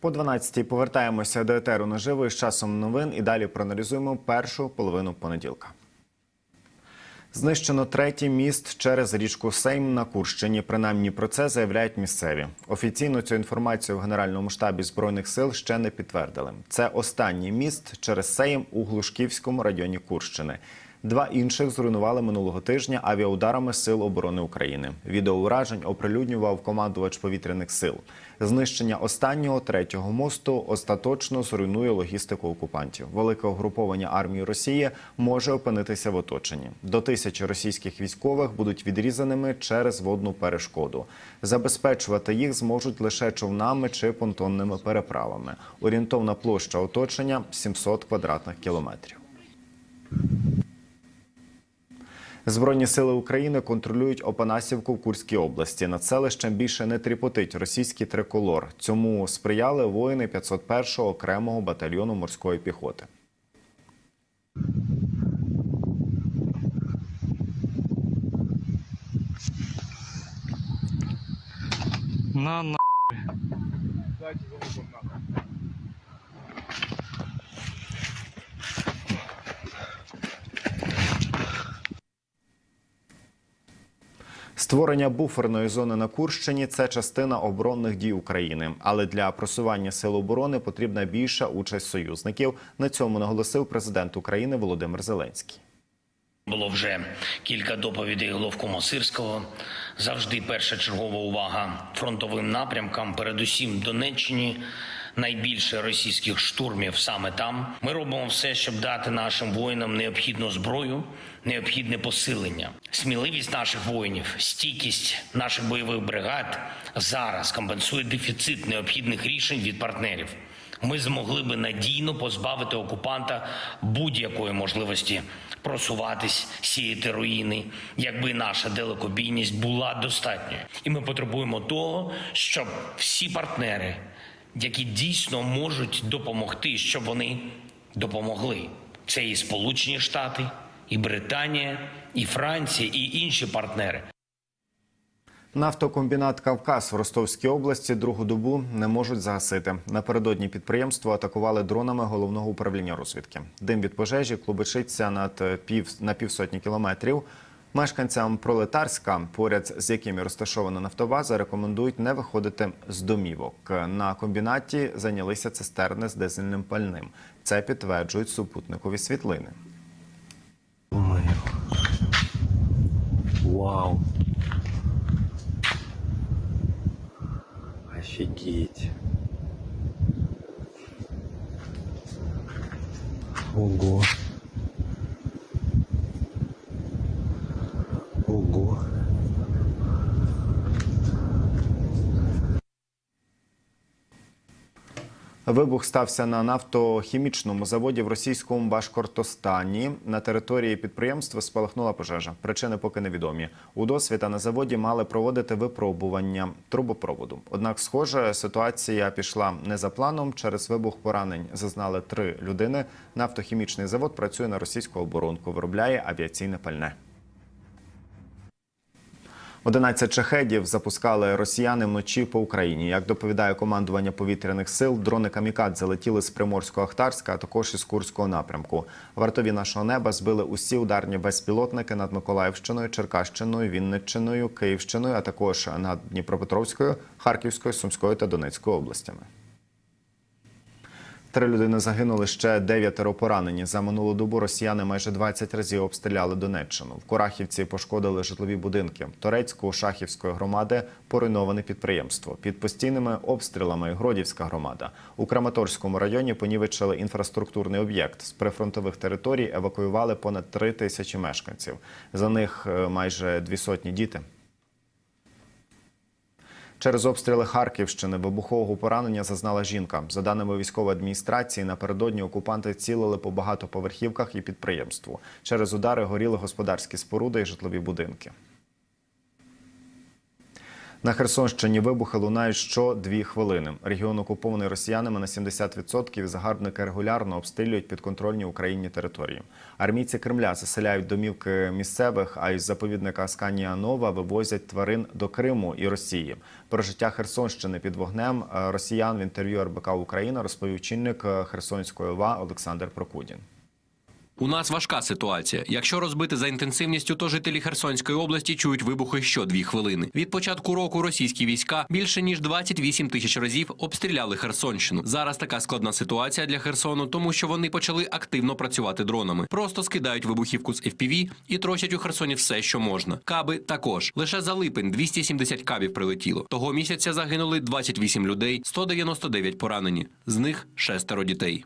По 12-й повертаємося до етеру наживо із часом новин і далі проаналізуємо першу половину понеділка. Знищено третій міст через річку Сейм на Курщині. Принаймні про це заявляють місцеві. Офіційно цю інформацію в Генеральному штабі збройних сил ще не підтвердили. Це останній міст через Сейм у Глушківському районі Курщини. Два інших зруйнували минулого тижня авіаударами Сил оборони України. Відео уражень оприлюднював командувач повітряних сил. Знищення останнього третього мосту остаточно зруйнує логістику окупантів. Велике угруповання армії Росії може опинитися в оточенні. До тисячі російських військових будуть відрізаними через водну перешкоду. Забезпечувати їх зможуть лише човнами чи понтонними переправами. Орієнтовна площа оточення 700 квадратних кілометрів. Збройні сили України контролюють Опанасівку в Курській області. Над селищем більше не тріпотить російський триколор. Цьому сприяли воїни 501-го окремого батальйону морської піхоти. На на. Створення буферної зони на Курщині це частина оборонних дій України. Але для просування сил оборони потрібна більша участь союзників. На цьому наголосив президент України Володимир Зеленський. Було вже кілька доповідей головкому Сирського. Завжди перша чергова увага фронтовим напрямкам, передусім Донеччині. Найбільше російських штурмів саме там. Ми робимо все, щоб дати нашим воїнам необхідну зброю, необхідне посилення. Сміливість наших воїнів, стійкість наших бойових бригад зараз компенсує дефіцит необхідних рішень від партнерів. Ми змогли би надійно позбавити окупанта будь-якої можливості просуватись, сіяти руїни, якби наша далекобійність була достатньою. І ми потребуємо того, щоб всі партнери, які дійсно можуть допомогти, щоб вони допомогли. Це і Сполучені Штати, і Британія, і Франція, і інші партнери. Нафтокомбінат Кавказ в Ростовській області другу добу не можуть загасити. Напередодні підприємство атакували дронами головного управління розвідки. Дим від пожежі клубочиться над пів на півсотні кілометрів. Мешканцям пролетарська, поряд з якими розташована нафтобаза, рекомендують не виходити з домівок. На комбінаті зайнялися цистерни з дизельним пальним. Це підтверджують супутникові світлини. Вау. Офигеть. Ого. Ого. Вибух стався на нафтохімічному заводі в російському Башкортостані. На території підприємства спалахнула пожежа. Причини поки невідомі. У досвіта на заводі мали проводити випробування трубопроводу. Однак, схоже, ситуація пішла не за планом. Через вибух поранень зазнали три людини. Нафтохімічний завод працює на російську оборонку, виробляє авіаційне пальне. 11 шахедів запускали росіяни вночі по Україні. Як доповідає командування повітряних сил, дрони камікадзе летіли з приморського ахтарська, а також із Курського напрямку. Вартові нашого неба збили усі ударні безпілотники над Миколаївщиною, Черкащиною, Вінниччиною, Київщиною, а також над Дніпропетровською, Харківською, Сумською та Донецькою областями. Три людини загинули, ще дев'ятеро поранені. За минулу добу росіяни майже 20 разів обстріляли Донеччину. В Корахівці пошкодили житлові будинки. Торецьку Шахівської громади поруйноване підприємство. Під постійними обстрілами Гродівська громада. У Краматорському районі понівечили інфраструктурний об'єкт. З прифронтових територій евакуювали понад три тисячі мешканців. За них е, майже дві сотні діти. Через обстріли Харківщини вибухового поранення зазнала жінка. За даними військової адміністрації, напередодні окупанти цілили по багатоповерхівках і підприємству. Через удари горіли господарські споруди і житлові будинки. На Херсонщині вибухи лунають що дві хвилини. Регіон окупований росіянами на 70% і загарбники регулярно обстрілюють підконтрольні Україні території. Армійці Кремля заселяють домівки місцевих, а із заповідника Асканія Нова вивозять тварин до Криму і Росії. Про життя Херсонщини під вогнем е, росіян в інтерв'ю РБК Україна розповів чинник е, Херсонської ОВА Олександр Прокудін. У нас важка ситуація. Якщо розбити за інтенсивністю, то жителі Херсонської області чують вибухи що дві хвилини. Від початку року російські війська більше ніж 28 тисяч разів обстріляли Херсонщину. Зараз така складна ситуація для Херсону, тому що вони почали активно працювати дронами. Просто скидають вибухівку з FPV і трощать у Херсоні все, що можна. Каби також лише за липень 270 кабів прилетіло. Того місяця загинули 28 людей, 199 поранені. З них шестеро дітей.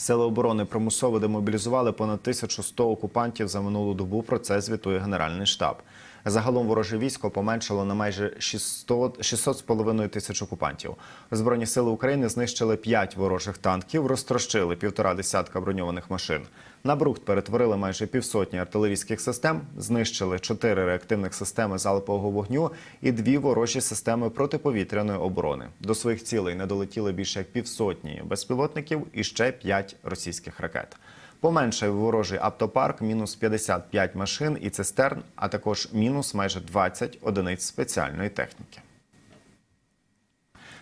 Сили оборони примусово демобілізували понад 1100 окупантів за минулу добу. Про це звітує Генеральний штаб. Загалом вороже військо поменшало на майже 600, 600 з половиною тисяч окупантів. Збройні сили України знищили 5 ворожих танків, розтрощили півтора десятка броньованих машин. На брухт перетворили майже півсотні артилерійських систем, знищили 4 реактивних системи залпового вогню і дві ворожі системи протиповітряної оборони. До своїх цілей не долетіли більше як півсотні безпілотників і ще 5 російських ракет. Поменшив ворожий автопарк мінус 55 машин і цистерн, а також мінус майже 20 одиниць спеціальної техніки.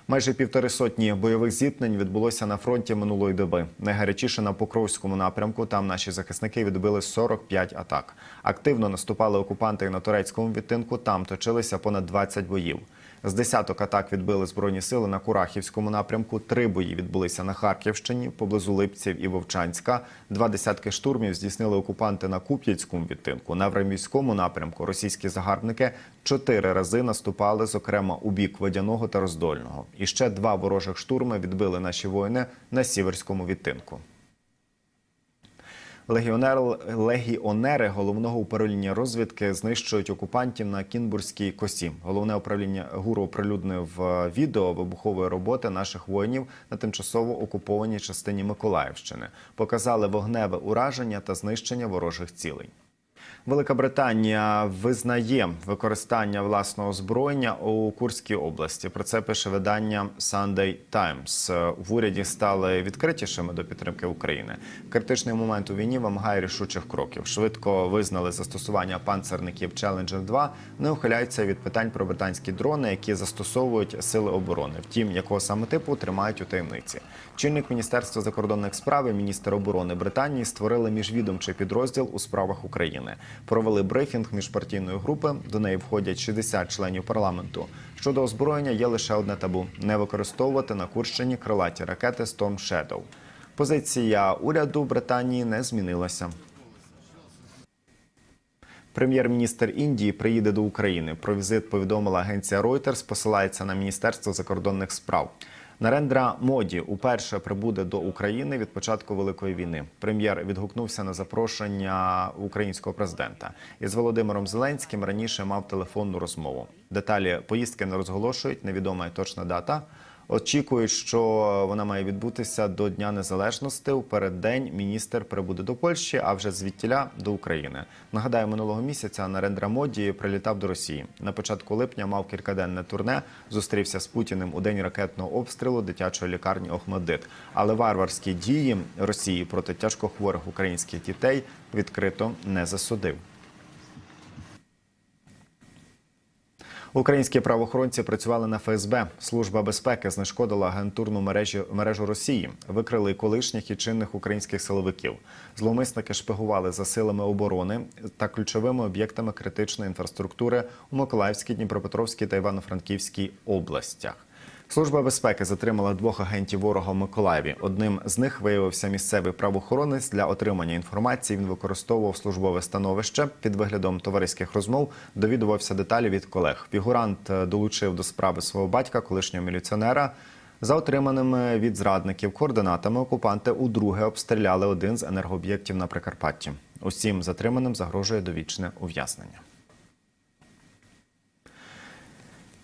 Майже півтори сотні бойових зіткнень відбулося на фронті минулої доби. Найгарячіше на Покровському напрямку. Там наші захисники відбили 45 атак. Активно наступали окупанти на турецькому відтинку. Там точилися понад 20 боїв. З десяток атак відбили збройні сили на Курахівському напрямку. Три бої відбулися на Харківщині, поблизу Липців і Вовчанська. Два десятки штурмів здійснили окупанти на Куп'янському відтинку. На Времівському напрямку російські загарбники чотири рази наступали, зокрема у бік Водяного та Роздольного. І ще два ворожих штурми відбили наші воїни на Сіверському відтинку. Легіонер, легіонери головного управління розвідки знищують окупантів на Кінбурзькій косі. Головне управління ГУРу оприлюднив е, відео вибухової роботи наших воїнів на тимчасово окупованій частині Миколаївщини. Показали вогневе ураження та знищення ворожих цілей. Велика Британія визнає використання власного озброєння у Курській області. Про це пише видання Sunday Times. В уряді стали відкритішими до підтримки України. Критичний момент у війні вимагає рішучих кроків. Швидко визнали застосування панцерників Challenger 2 не ухиляються від питань про британські дрони, які застосовують сили оборони. Втім, якого саме типу тримають у таємниці. Чинник Міністерства закордонних справ і міністр оборони Британії створили міжвідомчий підрозділ у справах України. Провели брифінг міжпартійної групи. До неї входять 60 членів парламенту. Щодо озброєння є лише одне табу: не використовувати на Курщині крилаті ракети Storm Shadow. Позиція уряду Британії не змінилася. Прем'єр-міністр Індії приїде до України. Про візит повідомила агенція Reuters, посилається на Міністерство закордонних справ. Нарендра Моді уперше прибуде до України від початку великої війни. Прем'єр відгукнувся на запрошення українського президента. Із Володимиром Зеленським раніше мав телефонну розмову. Деталі поїздки не розголошують, невідома точна дата. Очікують, що вона має відбутися до Дня Незалежності. У переддень міністр прибуде до Польщі, а вже звідтіля до України. Нагадаю, минулого місяця Нарендра Моді прилітав до Росії. На початку липня мав кількаденне турне. Зустрівся з Путіним у день ракетного обстрілу дитячої лікарні Охмадит. Але варварські дії Росії проти тяжкохворих українських дітей відкрито не засудив. Українські правоохоронці працювали на ФСБ. Служба безпеки знешкодила агентурну мережу, мережу Росії, викрили колишніх і чинних українських силовиків. Зловмисники шпигували за силами оборони та ключовими об'єктами критичної інфраструктури у Миколаївській, Дніпропетровській та Івано-Франківській областях. Служба безпеки затримала двох агентів ворога в Миколаєві. Одним з них виявився місцевий правоохоронець. Для отримання інформації він використовував службове становище під виглядом товариських розмов. Довідувався деталі від колег. Фігурант е, долучив до справи свого батька, колишнього міліціонера. За отриманими від зрадників координатами окупанти удруге обстріляли один з енергооб'єктів на Прикарпатті. Усім затриманим загрожує довічне ув'язнення.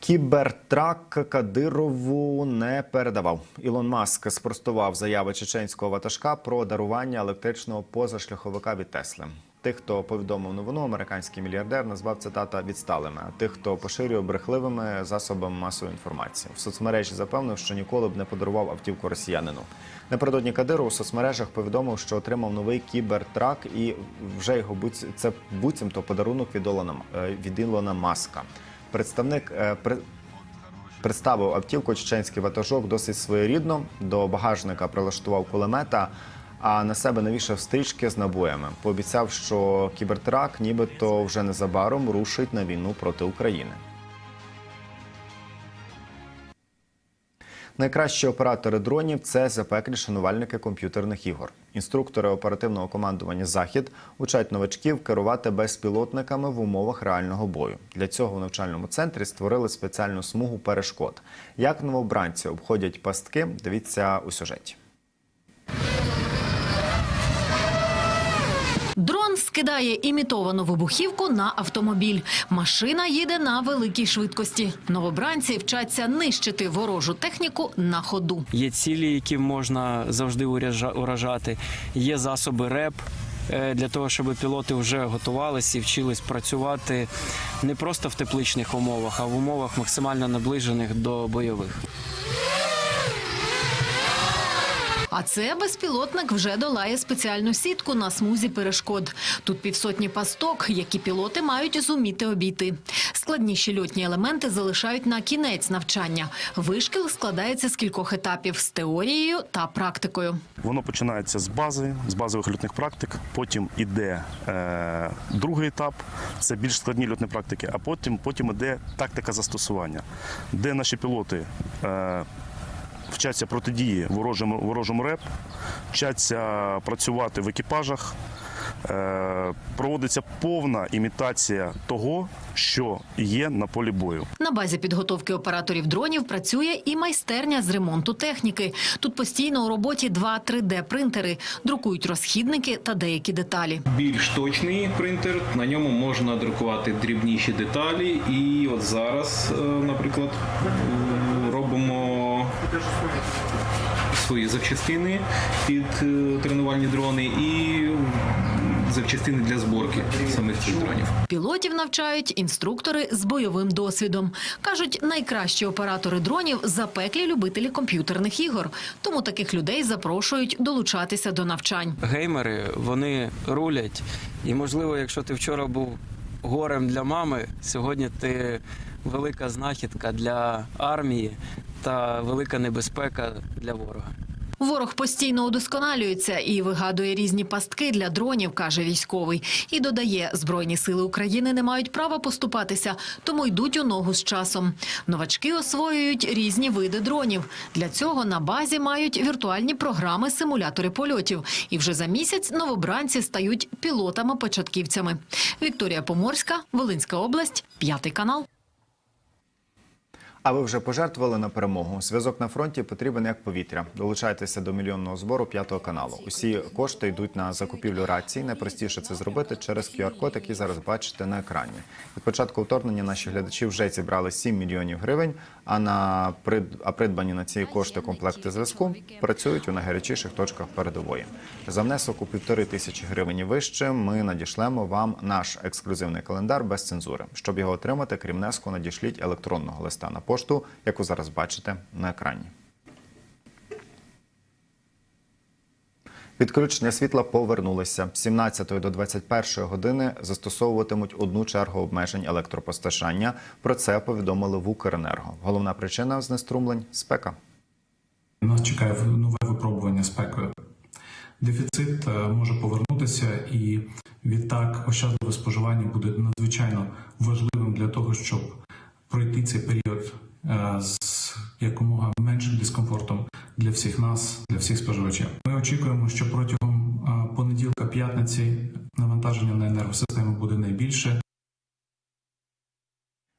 Кібертрак Кадирову не передавав. Ілон Маск спростував заяви чеченського ватажка про дарування електричного позашляховика від Тесли. Тих, хто повідомив новину, американський мільярдер назвав цитата відсталими. А тих, хто поширює брехливими засобами масової інформації, в соцмережі запевнив, що ніколи б не подарував автівку росіянину. Напередодні Кадиров у соцмережах повідомив, що отримав новий кібертрак, і вже його буц... це буцімто подарунок від Ілона, е, від Ілона Маска. Представник е, представив автівку чеченський ватажок досить своєрідно. До багажника прилаштував кулемета, а на себе навішав стрічки з набоями. Пообіцяв, що кібертрак нібито вже незабаром рушить на війну проти України. Найкращі оператори дронів це запеклі шанувальники комп'ютерних ігор. Інструктори оперативного командування Захід учать новачків керувати безпілотниками в умовах реального бою. Для цього в навчальному центрі створили спеціальну смугу перешкод. Як новобранці обходять пастки, дивіться у сюжеті. Дрон скидає імітовану вибухівку на автомобіль. Машина їде на великій швидкості. Новобранці вчаться нищити ворожу техніку на ходу. Є цілі, які можна завжди уражати. Є засоби РЕП. е, Для того щоб пілоти вже готувалися і вчились працювати не просто в тепличних умовах, а в умовах максимально наближених до бойових. А це безпілотник вже долає спеціальну сітку на смузі перешкод. Тут півсотні пасток, які пілоти мають зуміти обійти. Складніші льотні елементи залишають на кінець навчання. Вишкіл складається з кількох етапів з теорією та практикою. Воно починається з бази, з базових льотних практик. Потім іде е, другий етап, це більш складні льотні практики, а потім, потім іде тактика застосування, де наші пілоти е, вчаться протидії ворожому, ворожому реп, вчаться працювати в екіпажах. Е, проводиться повна імітація того, що є на полі бою. На базі підготовки операторів дронів працює і майстерня з ремонту техніки. Тут постійно у роботі два 3D-принтери, друкують розхідники та деякі деталі. більш точний принтер. На ньому можна друкувати дрібніші деталі. І от зараз, е, наприклад, свої запчастини під е, тренувальні дрони і запчастини для зборки самих цих дронів. Пілотів навчають інструктори з бойовим досвідом. Кажуть, найкращі оператори дронів запеклі любителі комп'ютерних ігор. Тому таких людей запрошують долучатися до навчань. Геймери вони рулять. І можливо, якщо ти вчора був горем для мами, сьогодні ти велика знахідка для армії та велика небезпека для ворога. Ворог постійно удосконалюється і вигадує різні пастки для дронів, каже військовий. І додає, збройні сили України не мають права поступатися, тому йдуть у ногу з часом. Новачки освоюють різні види дронів. Для цього на базі мають віртуальні програми симулятори польотів. І вже за місяць новобранці стають пілотами-початківцями. Вікторія Поморська, Волинська область, п'ятий канал. А ви вже пожертвували на перемогу? Зв'язок на фронті потрібен як повітря. Долучайтеся до мільйонного збору п'ятого каналу. Усі кошти йдуть на закупівлю рацій. Найпростіше це зробити через QR-код, який зараз бачите на екрані. Від початку вторгнення наші глядачі вже зібрали 7 мільйонів гривень. А на прид- а придбані на ці кошти комплекти зв'язку працюють у найгарячіших точках передової. За внесок у півтори тисячі гривень вище ми надішлемо вам наш ексклюзивний календар без цензури. Щоб його отримати, крім внеску, надішліть електронного листа на пошту, яку зараз бачите на екрані. Відключення світла повернулися. З 17 до 21 години застосовуватимуть одну чергу обмежень електропостачання. Про це повідомили в Укренерго. Головна причина знеструмлень спека. Нас чекає нове випробування спекою. Дефіцит е, може повернутися, і відтак ощадливе споживання буде надзвичайно важливим для того, щоб пройти цей період е, з якомога меншим дискомфортом для всіх нас, для всіх споживачів. Ми очікуємо, що протягом е, понеділка п'ятниці навантаження на енергосистему буде найбільше.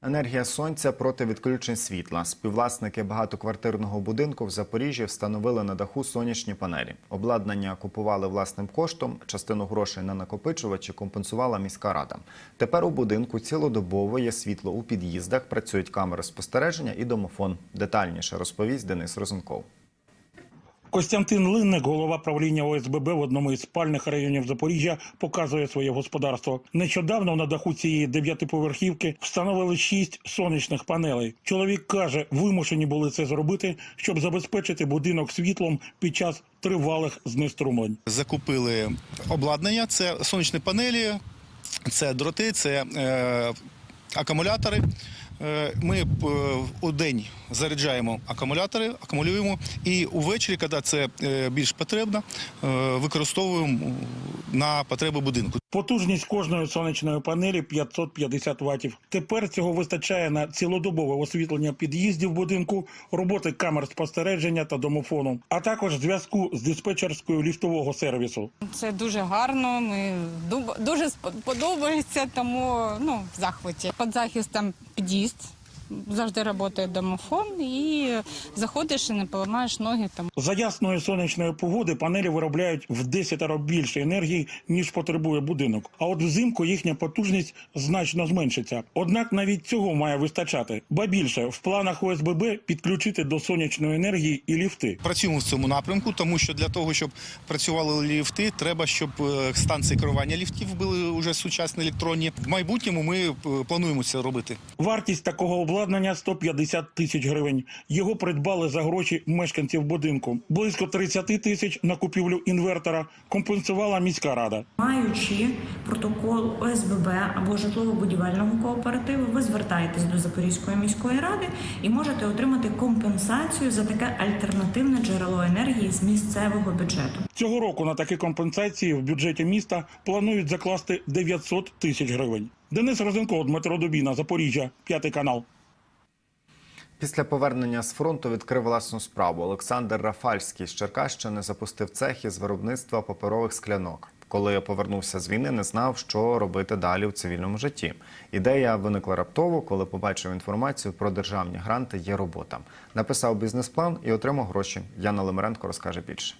Енергія сонця проти відключень світла. Співвласники багатоквартирного будинку в Запоріжжі встановили на даху сонячні панелі. Обладнання купували власним коштом. Частину грошей на накопичувачі компенсувала міська рада. Тепер у будинку цілодобово є світло у під'їздах, працюють камери спостереження і домофон. Детальніше розповість Денис Розенков. Костянтин Линник, голова правління ОСББ в одному із спальних районів Запоріжжя, показує своє господарство. Нещодавно на даху цієї дев'ятиповерхівки встановили шість сонячних панелей. Чоловік каже, вимушені були це зробити, щоб забезпечити будинок світлом під час тривалих знеструмлень. закупили обладнання. Це сонячні панелі, це дроти, це е, акумулятори. Е, Ми е, у день заряджаємо акумулятори, акумулюємо і увечері, коли це е, більш потрібно, використовуємо на потреби будинку. Потужність кожної сонячної панелі 550 ватів. Тепер цього вистачає на цілодобове освітлення під'їздів будинку, роботи камер спостереження та домофону, а також зв'язку з диспетчерською ліфтового сервісу. Це дуже гарно. Ми дуже сподобається. подобається, тому ну в захваті. Під захистом під'їзд. Завжди працює домофон і заходиш і не поламаєш ноги. Там За ясної сонячної погоди панелі виробляють в 10 більше енергії, ніж потребує будинок. А от взимку їхня потужність значно зменшиться. Однак навіть цього має вистачати. Ба більше в планах ОСББ підключити до сонячної енергії і ліфти. Працюємо в цьому напрямку, тому що для того, щоб працювали ліфти, треба, щоб е, станції керування ліфтів були вже сучасні електронні. В майбутньому ми е, плануємо це робити. Вартість такого обладнання 150 тисяч гривень. Його придбали за гроші мешканців будинку. Близько 30 тисяч на купівлю інвертора компенсувала міська рада. Маючи протокол ОСББ або житлово-будівельного кооперативу, ви звертаєтесь до Запорізької міської ради і можете отримати компенсацію за таке альтернативне джерело енергії з місцевого бюджету. Цього року на такі компенсації в бюджеті міста планують закласти 900 тисяч гривень. Денис Розенко, Дмитро Дубіна, Запоріжжя, п'ятий канал. Після повернення з фронту відкрив власну справу. Олександр Рафальський з Черкащини запустив цех із виробництва паперових склянок. Коли я повернувся з війни, не знав, що робити далі в цивільному житті. Ідея виникла раптово, коли побачив інформацію про державні гранти. Є робота. Написав бізнес-план і отримав гроші. Яна Лимиренко розкаже більше.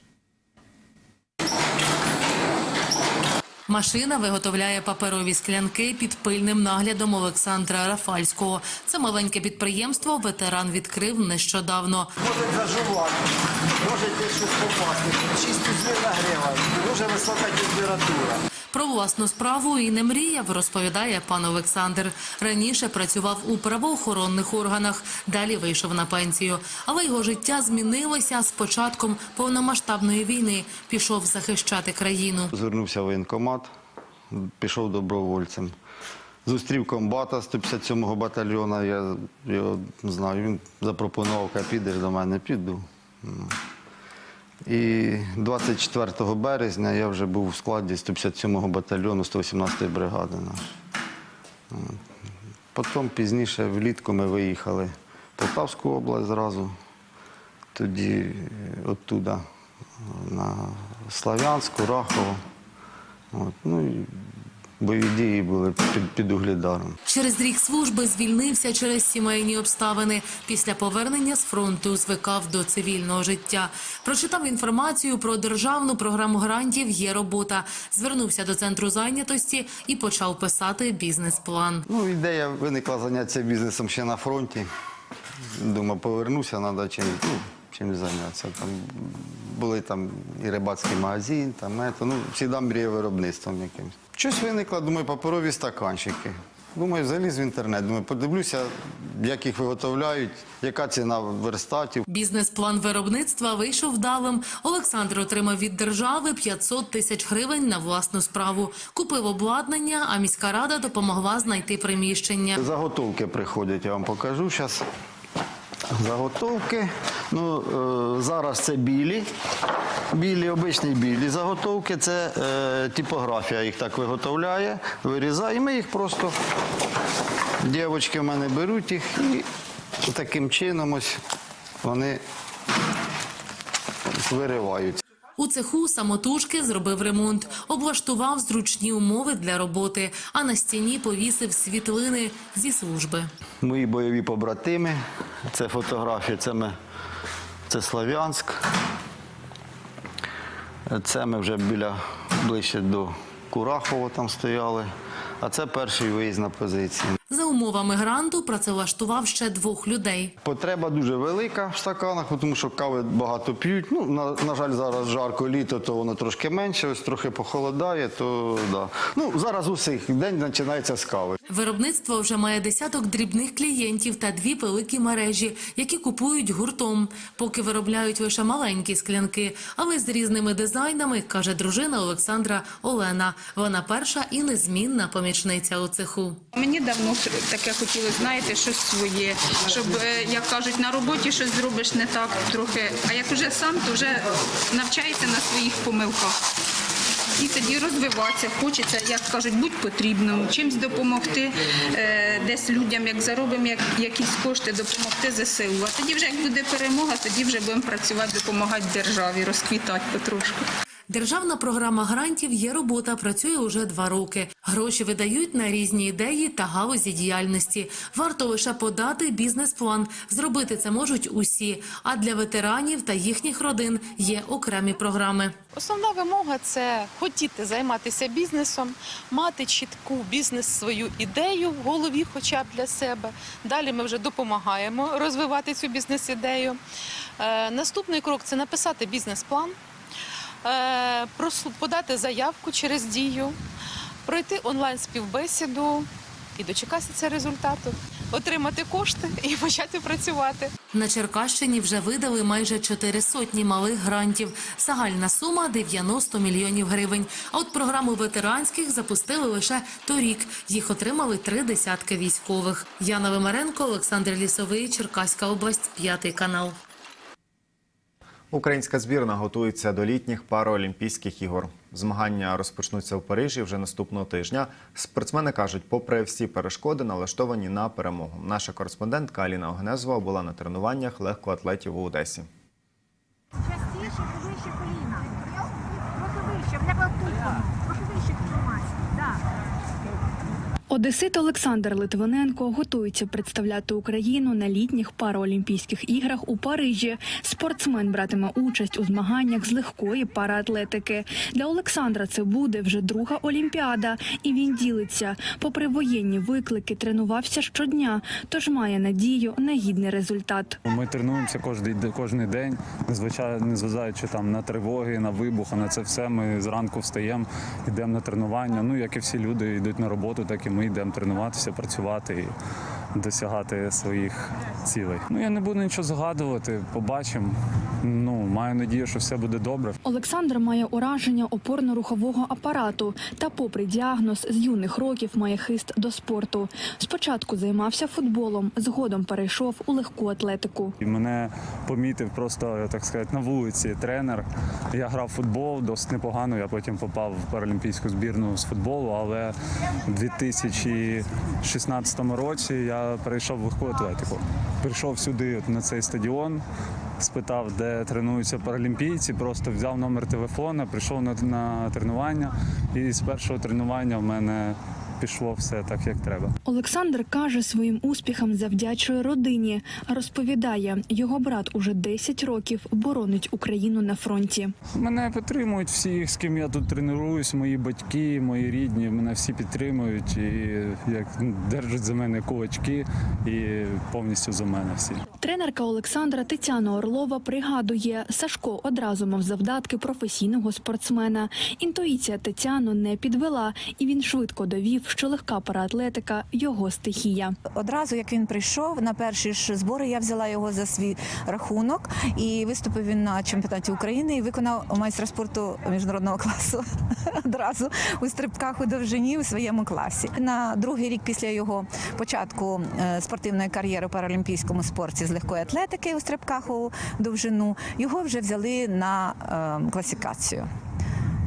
Машина виготовляє паперові склянки під пильним наглядом Олександра Рафальського. Це маленьке підприємство ветеран відкрив нещодавно. Може заживати, може десь щось попасти. Чисто зміна нагріває, дуже висока температура. Про власну справу і не мріяв, розповідає пан Олександр. Раніше працював у правоохоронних органах, далі вийшов на пенсію. Але його життя змінилося з початком повномасштабної війни. Пішов захищати країну. Звернувся в воєнкомат, пішов добровольцем. Зустрів комбата 157-го батальйону, я його знаю, він запропонував, підеш до мене, піду. Ну. І 24 березня я вже був у складі 157-го батальйону 118-ї бригади. нашої. Потім пізніше влітку ми виїхали в Полтавську область зразу, тоді е, оттуда на Славянську, Рахову. От. Ну, бойові дії були під, під Угледаром. Через рік служби звільнився через сімейні обставини. Після повернення з фронту звикав до цивільного життя. Прочитав інформацію про державну програму грантів «Є робота». Звернувся до центру зайнятості і почав писати бізнес-план. Ну, ідея виникла зайнятися бізнесом ще на фронті. Думаю, повернуся, треба чим, ну, чим зайнятися. Там були там і рибацький магазин, там, ето, ну, завжди мріяв виробництвом якимось. Щось виникло, думаю, паперові стаканчики. Думаю, заліз в інтернет. Думаю, подивлюся, як їх виготовляють, яка ціна верстатів. Бізнес-план виробництва вийшов вдалим. Олександр отримав від держави 500 тисяч гривень на власну справу. Купив обладнання, а міська рада допомогла знайти приміщення. Заготовки приходять, я вам покажу зараз. Заготовки. Ну, е, зараз це білі. Білі, обичні білі заготовки. Це е, типографія їх так виготовляє, вирізає. І ми їх просто, дівчатки в мене беруть їх і таким чином ось вони вириваються. У цеху самотужки зробив ремонт, облаштував зручні умови для роботи, а на стіні повісив світлини зі служби. Мої бойові побратими. Це фотографія, це ми це Слав'янськ. Це ми вже біля ближче до Курахова там стояли. А це перший виїзд на позиції. За умовами гранту працевлаштував ще двох людей. Потреба дуже велика в стаканах, тому що кави багато п'ють. Ну, на, на жаль, зараз жарко літо, то воно трошки менше, ось трохи похолодає, то да. Ну, зараз усіх день починається з кави. Виробництво вже має десяток дрібних клієнтів та дві великі мережі, які купують гуртом, поки виробляють лише маленькі склянки, але з різними дизайнами, каже дружина Олександра Олена. Вона перша і незмінна помічниця у цеху. Мені давно таке хотілося, знаєте, щось своє, щоб, е, як кажуть, на роботі щось зробиш не так трохи. А як вже сам, то вже навчаєшся на своїх помилках. І тоді розвиватися, хочеться, як кажуть, будь потрібним, чимось допомогти е, десь людям, як заробимо як, якісь кошти, допомогти ЗСУ. А тоді вже як буде перемога, тоді вже будемо працювати, допомагати державі, розквітати потрошку. Державна програма грантів є робота, працює уже два роки. Гроші видають на різні ідеї та галузі діяльності. Варто лише подати бізнес-план. Зробити це можуть усі. А для ветеранів та їхніх родин є окремі програми. Основна вимога це хотіти займатися бізнесом, мати чітку бізнес свою ідею в голові, хоча б для себе. Далі ми вже допомагаємо розвивати цю бізнес-ідею. Е, наступний крок це написати бізнес-план, подати заявку через дію, пройти онлайн співбесіду і дочекатися результату, отримати кошти і почати працювати. На Черкащині вже видали майже чотири сотні малих грантів. Загальна сума 90 мільйонів гривень. А от програму ветеранських запустили лише торік. Їх отримали три десятки військових. Яна Вимаренко, Олександр Лісовий, Черкаська область, п'ятий канал. Українська збірна готується до літніх параолімпійських ігор. Змагання розпочнуться в Парижі вже наступного тижня. Спортсмени кажуть, попри всі перешкоди, налаштовані на перемогу. Наша кореспондентка Аліна Огнезова була на тренуваннях легкоатлетів у Одесі. Частіше, вище коліна. Трохи вище, тебе тупо. Трохи вище. Одесит Олександр Литвиненко готується представляти Україну на літніх параолімпійських іграх у Парижі. Спортсмен братиме участь у змаганнях з легкої параатлетики. Для Олександра це буде вже друга олімпіада, і він ділиться. Попри воєнні виклики, тренувався щодня, тож має надію на гідний результат. Ми тренуємося кожен, кожен день, незвичайно незважаючи там на тривоги, на вибухи, на це все. Ми зранку встаємо, йдемо на тренування. Ну як і всі люди йдуть на роботу, так і ми йдемо тренуватися, працювати досягати своїх цілей. Ну я не буду нічого згадувати, побачимо. Ну маю надію, що все буде добре. Олександр має ураження опорно-рухового апарату та, попри діагноз, з юних років має хист до спорту. Спочатку займався футболом, згодом перейшов у легку атлетику. І мене помітив просто так сказати на вулиці тренер. Я грав в футбол досить непогано. Я потім попав в паралімпійську збірну з футболу, але у 2016 році я перейшов в легку атлетику. Прийшов сюди от на цей стадіон. Спитав, де тренуються паралімпійці, просто взяв номер телефона, прийшов на, на тренування, і з першого тренування в мене пішло все так, як треба. Олександр каже, своїм успіхам завдячує родині. Розповідає, його брат уже 10 років боронить Україну на фронті. Мене підтримують всі, з ким я тут тренуюсь, мої батьки, мої рідні. Мене всі підтримують і як держать за мене кулачки і повністю за мене всі. Тренерка Олександра Тетяна Орлова пригадує, Сашко одразу мав завдатки професійного спортсмена. Інтуїція Тетяну не підвела, і він швидко довів, що легка параатлетика його стихія. Одразу як він прийшов на перші ж збори, я взяла його за свій рахунок і виступив він на чемпіонаті України і виконав майстра спорту міжнародного класу одразу у стрибках у довжині у своєму класі. На другий рік після його початку е, спортивної кар'єри у паралімпійському спорті з легкої атлетики у стрибках у довжину його вже взяли на е, класифікацію.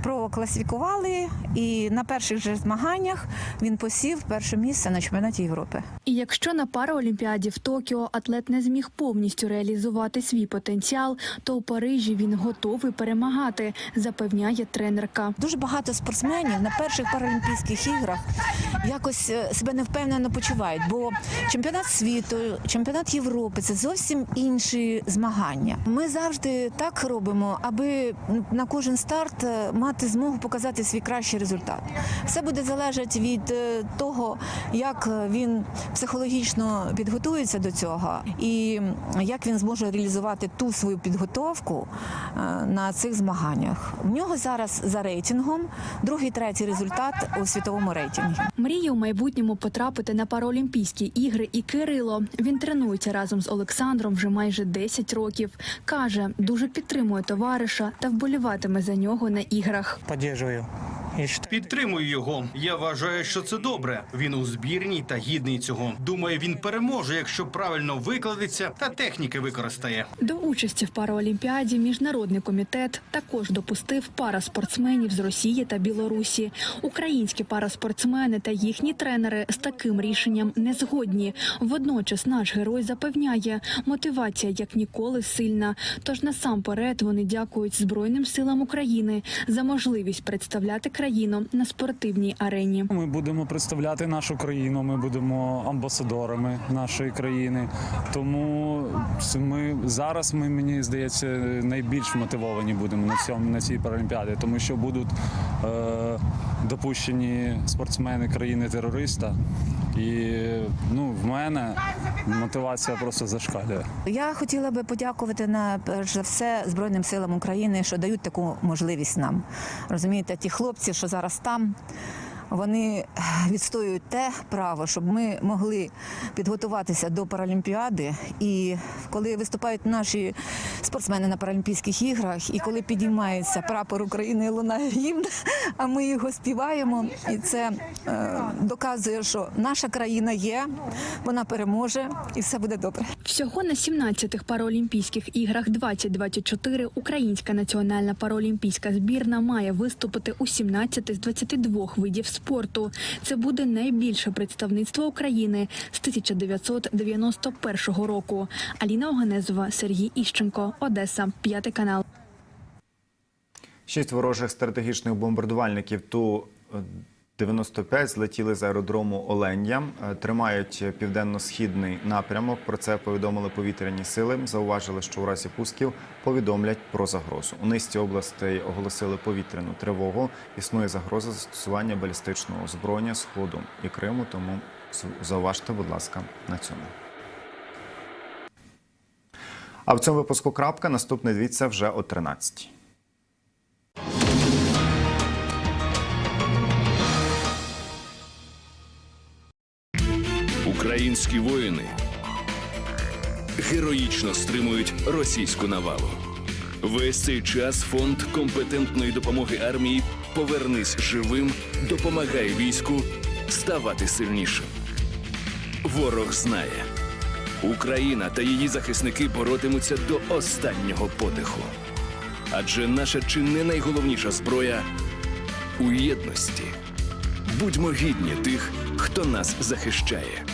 Прокласифікували, і на перших же змаганнях він посів перше місце на чемпіонаті Європи. І якщо на параолімпіаді в Токіо атлет не зміг повністю реалізувати свій потенціал, то у Парижі він готовий перемагати, запевняє тренерка. Дуже багато спортсменів на перших паралімпійських іграх якось е, себе невпевнено почувають, бо чемпіонат світу, чемпіонат Європи це зовсім інші змагання. Ми завжди так робимо, аби на кожен старт е, мати мати змогу показати свій кращий результат. Все буде залежати від е, того, як він психологічно підготується до цього, і як він зможе реалізувати ту свою підготовку е, на цих змаганнях. В нього зараз за рейтингом другий, третій результат у світовому рейтингу. Мріє у майбутньому потрапити на Паралімпійські ігри і Кирило. Він тренується разом з Олександром вже майже 10 років. Каже, дуже підтримує товариша та вболіватиме за нього на іграх. Поддерживаю. Підтримую його. Я вважаю, що це добре. Він у збірній та гідний цього. Думаю, він переможе, якщо правильно викладеться та техніки використає. До участі в Параолімпіаді міжнародний комітет також допустив пара спортсменів з Росії та Білорусі. Українські параспортсмени та їхні тренери з таким рішенням не згодні. Водночас наш герой запевняє, мотивація як ніколи сильна. Тож насамперед вони дякують Збройним силам України за можливість представляти країну на спортивній арені. Ми будемо представляти нашу країну. Ми будемо амбасадорами нашої країни. Тому ми зараз ми мені здається найбільш мотивовані будемо на цьому на цій паралімпіаді, тому що будуть е, допущені спортсмени країни-терориста. І ну в мене мотивація просто зашкалює. Я хотіла би подякувати на перш за все Збройним силам України, що дають таку можливість нам. Розумієте, ті хлопці, що зараз там. Вони відстоюють те право, щоб ми могли підготуватися до Паралімпіади. І коли виступають наші спортсмени на Паралімпійських іграх, і коли підіймається прапор України лунає гімн, а ми його співаємо, і це е, доказує, що наша країна є, вона переможе, і все буде добре. Всього на 17-х Паралімпійських іграх 2024 українська національна паралімпійська збірна має виступити у 17 з 22 видів спорту. Це буде найбільше представництво України з 1991 року. Аліна Оганезова, Сергій Іщенко, Одеса, п'ятий канал. Шість ворожих стратегічних бомбардувальників Ту-95 злетіли з аеродрому Оленя, Е, тримають південно-східний напрямок. Про це повідомили повітряні сили. Зауважили, що у разі пусків повідомлять про загрозу. У низці областей оголосили повітряну тривогу. Існує загроза застосування балістичного озброєння Сходу і Криму. Тому зауважте, будь ласка, на цьому. А в цьому випуску крапка. Наступне дивіться вже о 13. Українські воїни героїчно стримують російську навалу. Весь цей час фонд компетентної допомоги армії Повернись живим допомагає війську ставати сильнішим. Ворог знає, Україна та її захисники боротимуться до останнього подиху. Адже наша чи не найголовніша зброя у єдності. Будьмо гідні тих, хто нас захищає.